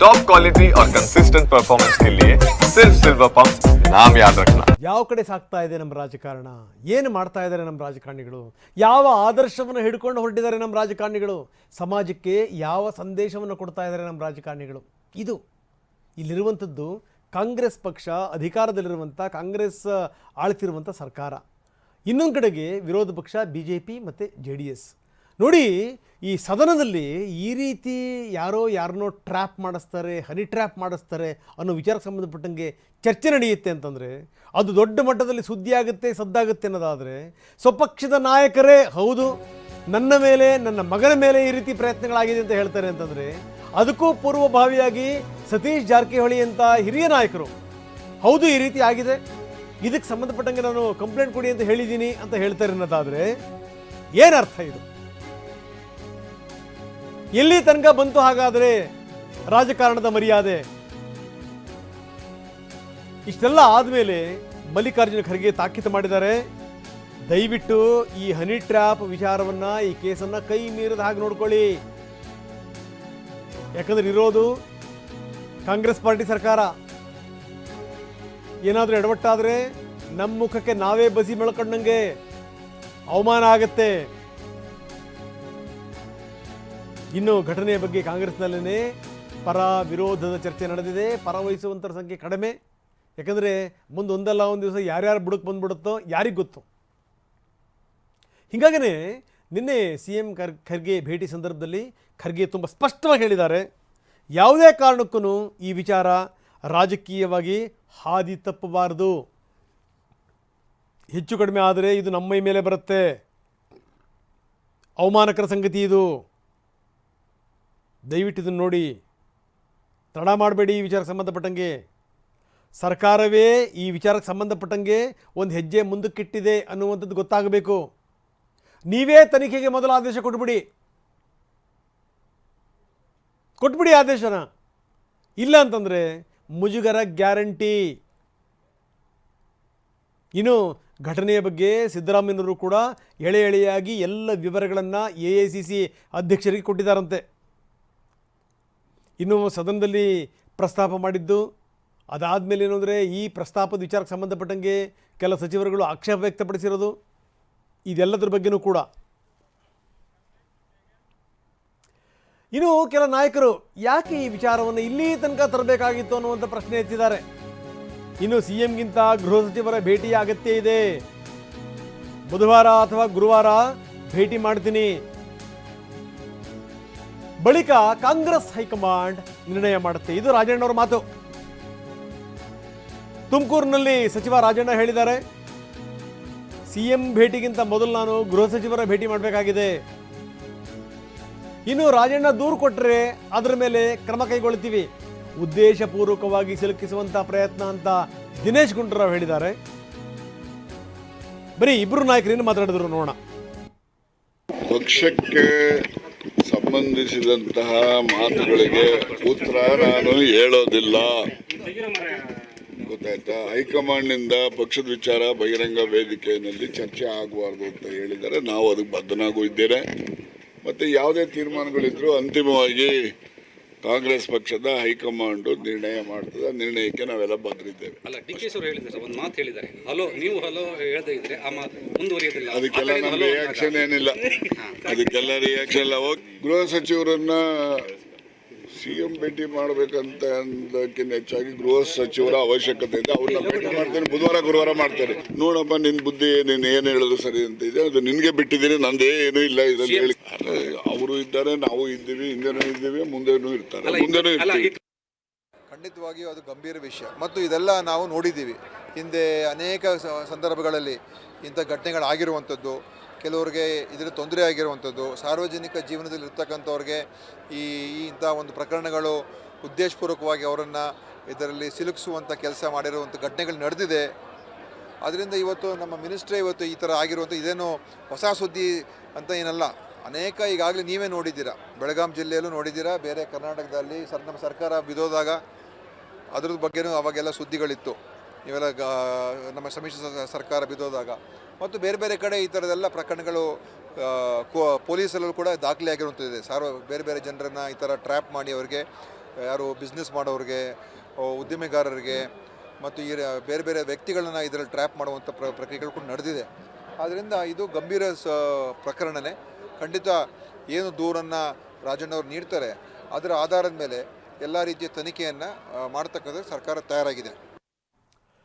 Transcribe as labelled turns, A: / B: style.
A: Top quality और consistent performance के लिए सिर्फ सिल्वर पंप नाम याद रखना
B: ಯಾವ ಕಡೆ ಸಾಗ್ತಾ ಇದೆ ನಮ್ಮ ರಾಜಕಾರಣ ಏನು ಮಾಡ್ತಾ ಇದ್ದಾರೆ ನಮ್ಮ ರಾಜಕಾರಣಿಗಳು ಯಾವ ಆದರ್ಶವನ್ನು ಹಿಡ್ಕೊಂಡು ಹೊರಟಿದ್ದಾರೆ ನಮ್ಮ ರಾಜಕಾರಣಿಗಳು ಸಮಾಜಕ್ಕೆ ಯಾವ ಸಂದೇಶವನ್ನು ಕೊಡ್ತಾ ಇದ್ದಾರೆ ನಮ್ಮ ರಾಜಕಾರಣಿಗಳು ಇದು ಇಲ್ಲಿರುವಂಥದ್ದು ಕಾಂಗ್ರೆಸ್ ಪಕ್ಷ ಅಧಿಕಾರದಲ್ಲಿರುವಂಥ ಕಾಂಗ್ರೆಸ್ ಆಳ್ತಿರುವಂಥ ಸರ್ಕಾರ ಇನ್ನೊಂದು ಕಡೆಗೆ ವಿರೋಧ ಪಕ್ಷ ಬಿ ಜೆ ಪಿ ಮತ್ತು ಜೆ ಡಿ ಎಸ್ ನೋಡಿ, ಈ ಸದನದಲ್ಲಿ ಈ ರೀತಿ ಯಾರೋ ಯಾರನ್ನೋ ಟ್ರ್ಯಾಪ್ ಮಾಡಿಸ್ತಾರೆ, ಹನಿ ಟ್ರ್ಯಾಪ್ ಮಾಡಿಸ್ತಾರೆ ಅನ್ನೋ ವಿಚಾರಕ್ಕೆ ಸಂಬಂಧಪಟ್ಟಂಗೆ ಚರ್ಚೆ ನಡೆಯುತ್ತೆ ಅಂತಂದರೆ, ಅದು ದೊಡ್ಡ ಮಟ್ಟದಲ್ಲಿ ಸುದ್ದಿ ಆಗುತ್ತೆ ಸದ್ದಾಗುತ್ತೆ ಅನ್ನೋದಾದರೆ, ಸ್ವಪಕ್ಷದ ನಾಯಕರೇ ಹೌದು, ನನ್ನ ಮೇಲೆ, ನನ್ನ ಮಗನ ಮೇಲೆ ಈ ರೀತಿ ಪ್ರಯತ್ನಗಳಾಗಿದೆ ಅಂತ ಹೇಳ್ತಾರೆ ಅಂತಂದರೆ, ಅದಕ್ಕೂ ಪೂರ್ವಭಾವಿಯಾಗಿ ಸತೀಶ್ ಜಾರಕಿಹೊಳಿ ಅಂತ ಹಿರಿಯ ನಾಯಕರು, ಹೌದು ಈ ರೀತಿ ಆಗಿದೆ, ಇದಕ್ಕೆ ಸಂಬಂಧಪಟ್ಟಂಗೆ ನಾನು ಕಂಪ್ಲೇಂಟ್ ಕೊಡಿ ಅಂತ ಹೇಳಿದ್ದೀನಿ ಅಂತ ಹೇಳ್ತಾರೆ ಅನ್ನೋದಾದರೆ, ಏನರ್ಥ ಇದು? ಎಲ್ಲಿ ತನಕ ಬಂತು ಹಾಗಾದರೆ ರಾಜಕಾರಣದ ಮರ್ಯಾದೆ? ಇಷ್ಟೆಲ್ಲ ಆದಮೇಲೆ ಮಲ್ಲಿಕಾರ್ಜುನ ಖರ್ಗೆ ತಾಕೀತು ಮಾಡಿದ್ದಾರೆ. ದಯವಿಟ್ಟು ಈ ಹನಿ ಟ್ರ್ಯಾಪ್ ವಿಚಾರವನ್ನ, ಈ ಕೇಸನ್ನ ಕೈ ಮೀರದ ಹಾಗೆ ನೋಡ್ಕೊಳ್ಳಿ. ಯಾಕಂದ್ರೆ ಇರೋದು ಕಾಂಗ್ರೆಸ್ ಪಾರ್ಟಿ ಸರ್ಕಾರ. ಏನಾದರೂ ಎಡವಟ್ಟಾದರೆ ನಮ್ಮ ಮುಖಕ್ಕೆ ನಾವೇ ಬಸಿ ಬೆಳ್ಕೊಂಡಂಗೆ ಅವಮಾನ ಆಗತ್ತೆ. ಇನ್ನು ಘಟನೆಯ ಬಗ್ಗೆ ಕಾಂಗ್ರೆಸ್ನಲ್ಲೇ ಪರ ವಿರೋಧದ ಚರ್ಚೆ ನಡೆದಿದೆ, ಪರ ವಹಿಸುವಂಥರ ಸಂಖ್ಯೆ ಕಡಿಮೆ. ಯಾಕಂದರೆ ಮುಂದೆ ಒಂದಲ್ಲ ಒಂದು ದಿವಸ ಯಾರ್ಯಾರು ಬುಡಕ್ಕೆ ಬಂದ್ಬಿಡುತ್ತೋ ಯಾರಿಗೆ ಗೊತ್ತು? ಹೀಗಾಗಿನೇ ನಿನ್ನೆ ಸಿ ಎಂ ಖರ್, ಖರ್ಗೆ ಭೇಟಿ ಸಂದರ್ಭದಲ್ಲಿ ಖರ್ಗೆ ತುಂಬ ಸ್ಪಷ್ಟವಾಗಿ ಹೇಳಿದ್ದಾರೆ, ಯಾವುದೇ ಕಾರಣಕ್ಕೂ ಈ ವಿಚಾರ ರಾಜಕೀಯವಾಗಿ ಹಾದಿ ತಪ್ಪಬಾರದು. ಹೆಚ್ಚು ಕಡಿಮೆ ಆದರೆ ಇದು ನಮ್ಮ ಮೇಲೆ ಬರುತ್ತೆ. ಅವಮಾನಕರ ಸಂಗತಿ ಇದು. ದಯವಿಟ್ಟು ಇದನ್ನು ನೋಡಿ. ತಡ ಮಾಡಬೇಡಿ ಈ ವಿಚಾರಕ್ಕೆ ಸಂಬಂಧಪಟ್ಟಂಗೆ. ಸರ್ಕಾರವೇ ಈ ವಿಚಾರಕ್ಕೆ ಸಂಬಂಧಪಟ್ಟಂಗೆ ಒಂದು ಹೆಜ್ಜೆ ಮುಂದಕ್ಕಿಟ್ಟಿದೆ ಅನ್ನುವಂಥದ್ದು ಗೊತ್ತಾಗಬೇಕು. ನೀವೇ ತನಿಖೆಗೆ ಮೊದಲ ಆದೇಶ ಕೊಟ್ಬಿಡಿ. ಕೊಟ್ಬಿಡಿ ಆದೇಶನ. ಇಲ್ಲ ಅಂತಂದರೆ ಮುಜುಗರ ಗ್ಯಾರಂಟಿ. ಇನ್ನು ಘಟನೆಯ ಬಗ್ಗೆ ಸಿದ್ದರಾಮಯ್ಯನವರು ಕೂಡ ಎಳೆ ಎಳೆಯಾಗಿ ಎಲ್ಲ ವಿವರಗಳನ್ನು ಎ ಐ ಸಿ ಸಿ ಅಧ್ಯಕ್ಷರಿಗೆ ಕೊಟ್ಟಿದ್ದಾರಂತೆ. ಇನ್ನು ಸದನದಲ್ಲಿ ಪ್ರಸ್ತಾಪ ಮಾಡಿದ್ದು. ಅದಾದಮೇಲೆ ಏನು ಅಂದರೆ ಈ ಪ್ರಸ್ತಾಪದ ವಿಚಾರಕ್ಕೆ ಸಂಬಂಧಪಟ್ಟಂಗೆ ಕೆಲ ಸಚಿವರುಗಳು ಆಕ್ಷೇಪ ವ್ಯಕ್ತಪಡಿಸಿರೋದು. ಇದೆಲ್ಲದ್ರ ಬಗ್ಗೆನೂ ಕೂಡ. ಇನ್ನು ಕೆಲ ನಾಯಕರು ಯಾಕೆ ಈ ವಿಚಾರವನ್ನು ಇಲ್ಲಿ ತನಕ ತರಬೇಕಾಗಿತ್ತು ಅನ್ನುವಂಥ ಪ್ರಶ್ನೆ ಎತ್ತಿದ್ದಾರೆ. ಇನ್ನು ಸಿ ಎಂಗಿಂತ ಗೃಹ ಸಚಿವರ ಭೇಟಿಯ ಅಗತ್ಯ ಇದೆ. ಬುಧವಾರ ಅಥವಾ ಗುರುವಾರ ಭೇಟಿ ಮಾಡ್ತೀನಿ. ಬಳಿಕ ಕಾಂಗ್ರೆಸ್ ಹೈಕಮಾಂಡ್ ನಿರ್ಣಯ ಮಾಡುತ್ತೆ. ಇದು ರಾಜಣ್ಣವರ ಮಾತು. ತುಮಕೂರಿನಲ್ಲಿ ಸಚಿವ ರಾಜಣ್ಣ ಹೇಳಿದ್ದಾರೆ. ಸಿಎಂ ಭೇಟಿಗಿಂತ ಮೊದಲು ನಾನು ಗೃಹ ಸಚಿವರ ಭೇಟಿ ಮಾಡಬೇಕಾಗಿದೆ. ಇನ್ನು ರಾಜಣ್ಣ ದೂರು ಕೊಟ್ಟರೆ ಅದರ ಮೇಲೆ ಕ್ರಮ ಕೈಗೊಳ್ತೀವಿ ಉದ್ದೇಶಪೂರ್ವಕವಾಗಿ ಸಿಲುಕಿಸುವಂತಹ ಪ್ರಯತ್ನ ಅಂತ ದಿನೇಶ್ ಗುಂಡೂರಾವ್ ಹೇಳಿದ್ದಾರೆ. ಬರೀ ಇಬ್ರು ನಾಯಕರೇನು ಮಾತಾಡಿದ್ರು ನೋಡೋಣ.
C: ಪಕ್ಷಕ್ಕೆ ಸಂಬಂಧಿಸಿದಂತಹ ಮಾತುಗಳಿಗೆ ಉತ್ತರ ನಾನು ಹೇಳೋದಿಲ್ಲ. ಗೊತ್ತಾಯ್ತಾ? ಹೈಕಮಾಂಡ್ನಿಂದ ಪಕ್ಷದ ವಿಚಾರ, ಬಹಿರಂಗ ವೇದಿಕೆಯಲ್ಲಿ ಚರ್ಚೆ ಆಗಬಾರ್ದು ಅಂತ ಹೇಳಿದರೆ ನಾವು ಅದಕ್ಕೆ ಬದ್ಧನಾಗೂ ಇದ್ದೇನೆ. ಮತ್ತು ಯಾವುದೇ ತೀರ್ಮಾನಗಳಿದ್ರೂ ಅಂತಿಮವಾಗಿ ಕಾಂಗ್ರೆಸ್ ಪಕ್ಷದ ಹೈಕಮಾಂಡು ನಿರ್ಣಯ ಮಾಡ್ತದೆ ನಿರ್ಣಯಕ್ಕೆ ನಾವೆಲ್ಲ ಬದ್ರಿದ್ದೇವೆ.
D: ಅಲ್ಲ ಡಿ ಕೆ ಅವರು ಹೇಳಿದ್ದಾರೆ ಒಂದು ಮಾತು ಹೇಳಿದ್ದಾರೆ. ಹಲೋ ನೀವು ಹಲೋ ಹೇಳದೇ ಇದ್ರೆ ಆ ಮಾತು ಮುಂದುವರಿಯೋದಿಲ್ಲ.
C: ಅದಕ್ಕೆಲ್ಲ ನಮ್ಮ ರಿಯಾಕ್ಷನ್ ಏನಿಲ್ಲ. ಅದಕ್ಕೆಲ್ಲ ರಿಯಾಕ್ಷನ್ ಇಲ್ಲ. ಹೋಗಿ ಗೃಹ ಸಚಿವರನ್ನ ಸಿ ಎಂ ಭೇಟಿ ಮಾಡ್ಬೇಕಂತ ಅಂದಕ್ಕಿಂತ ಹೆಚ್ಚಾಗಿ ಗೃಹ ಸಚಿವರ ಅವಶ್ಯಕತೆ ಇದೆ. ಅವ್ರನ್ನ ಭೇಟಿ ಮಾಡ್ತೇನೆ. ಬುಧವಾರ ಗುರುವಾರ ಮಾಡ್ತಾರೆ ನೋಡಪ್ಪ ನಿನ್ ಬುದ್ಧಿ ನೀನು ಏನು ಹೇಳೋದು ಸರಿ ಅಂತ ಇದೆ. ಅದು ನಿನ್ಗೆ ಬಿಟ್ಟಿದ್ದೀನಿ ನಂದೇ ಏನೂ ಇಲ್ಲ ಇದನ್ನು ಹೇಳಿ. ಅವರು ಇದ್ದಾರೆ ನಾವು ಇದ್ದೀವಿ ಹಿಂದೆನೂ ಇದ್ದೀವಿ ಮುಂದೆನೂ ಇರ್ತಾರೆ. ಮುಂದೆನೂ ಇರ್ತೀವಿ.
E: ಖಂಡಿತವಾಗಿಯೂ ಅದು ಗಂಭೀರ ವಿಷಯ. ಮತ್ತು ಇದೆಲ್ಲ ನಾವು ನೋಡಿದ್ದೀವಿ. ಹಿಂದೆ ಅನೇಕ ಸಂದರ್ಭಗಳಲ್ಲಿ ಇಂಥ ಘಟನೆಗಳಾಗಿರುವಂಥದ್ದು. ಕೆಲವರಿಗೆ ಇದರ ತೊಂದರೆ ಆಗಿರುವಂಥದ್ದು, ಸಾರ್ವಜನಿಕ ಜೀವನದಲ್ಲಿ ಇರ್ತಕ್ಕಂಥವ್ರಿಗೆ ಈ ಇಂಥ ಒಂದು ಪ್ರಕರಣಗಳು ಉದ್ದೇಶಪೂರ್ವಕವಾಗಿ ಅವರನ್ನು ಇದರಲ್ಲಿ ಸಿಲುಕಿಸುವಂಥ ಕೆಲಸ ಮಾಡಿರುವಂಥ ಘಟನೆಗಳು ನಡೆದಿದೆ. ಅದರಿಂದ ಇವತ್ತು ನಮ್ಮ ಮಿನಿಸ್ಟ್ರೇ ಇವತ್ತು ಈ ಥರ ಆಗಿರುವಂಥ ಇದೇನು ಹೊಸ ಸುದ್ದಿ ಅಂತ ಏನಲ್ಲ. ಅನೇಕ ಈಗಾಗಲೇ ನೀವೇ ನೋಡಿದ್ದೀರಾ. ಬೆಳಗಾಂ ಜಿಲ್ಲೆಯಲ್ಲೂ ನೋಡಿದ್ದೀರಾ. ಬೇರೆ ಕರ್ನಾಟಕದಲ್ಲಿ ಸರ್, ನಮ್ಮ ಸರ್ಕಾರ ಬಿದ್ದೋದಾಗ ಅದ್ರ ಬಗ್ಗೆನೂ ಅವಾಗೆಲ್ಲ ಸುದ್ದಿಗಳಿತ್ತು. ಇವೆಲ್ಲ ನಮ್ಮ ಸಮ್ಮಿಶ್ರ ಸರ್ಕಾರ ಬಿದ್ದೋದಾಗ. ಮತ್ತು ಬೇರೆ ಬೇರೆ ಕಡೆ ಈ ಥರದೆಲ್ಲ ಪ್ರಕರಣಗಳು ಪೊಲೀಸರಲ್ಲೂ ಕೂಡ ದಾಖಲೆ ಆಗಿರುವಂಥದ್ದಿದೆ ಸಾರ್ವ, ಬೇರೆ ಬೇರೆ ಜನರನ್ನು ಈ ಥರ ಟ್ರ್ಯಾಪ್ ಮಾಡಿ ಅವರಿಗೆ, ಯಾರು ಬಿಸ್ನೆಸ್ ಮಾಡೋರಿಗೆ ಉದ್ದಿಮೆಗಾರರಿಗೆ, ಮತ್ತು ಈ ಬೇರೆ ಬೇರೆ ವ್ಯಕ್ತಿಗಳನ್ನ ಇದರಲ್ಲಿ ಟ್ರ್ಯಾಪ್ ಮಾಡುವಂಥ ಪ್ರ, ಪ್ರಕ್ರಿಯೆಗಳು ಕೂಡ ನಡೆದಿದೆ. ಆದ್ದರಿಂದ ಇದು ಗಂಭೀರ, ಸ, ಪ್ರಕರಣನೇ. ಖಂಡಿತ ಏನು ದೂರನ್ನು ರಾಜಣ್ಣವ್ರು ನೀಡ್ತಾರೆ, ಅದರ ಆಧಾರದ ಮೇಲೆ ಎಲ್ಲ ರೀತಿಯ ತನಿಖೆಯನ್ನು ಮಾಡ್ತಕ್ಕಂಥ ಸರ್ಕಾರ ತಯಾರಾಗಿದೆ.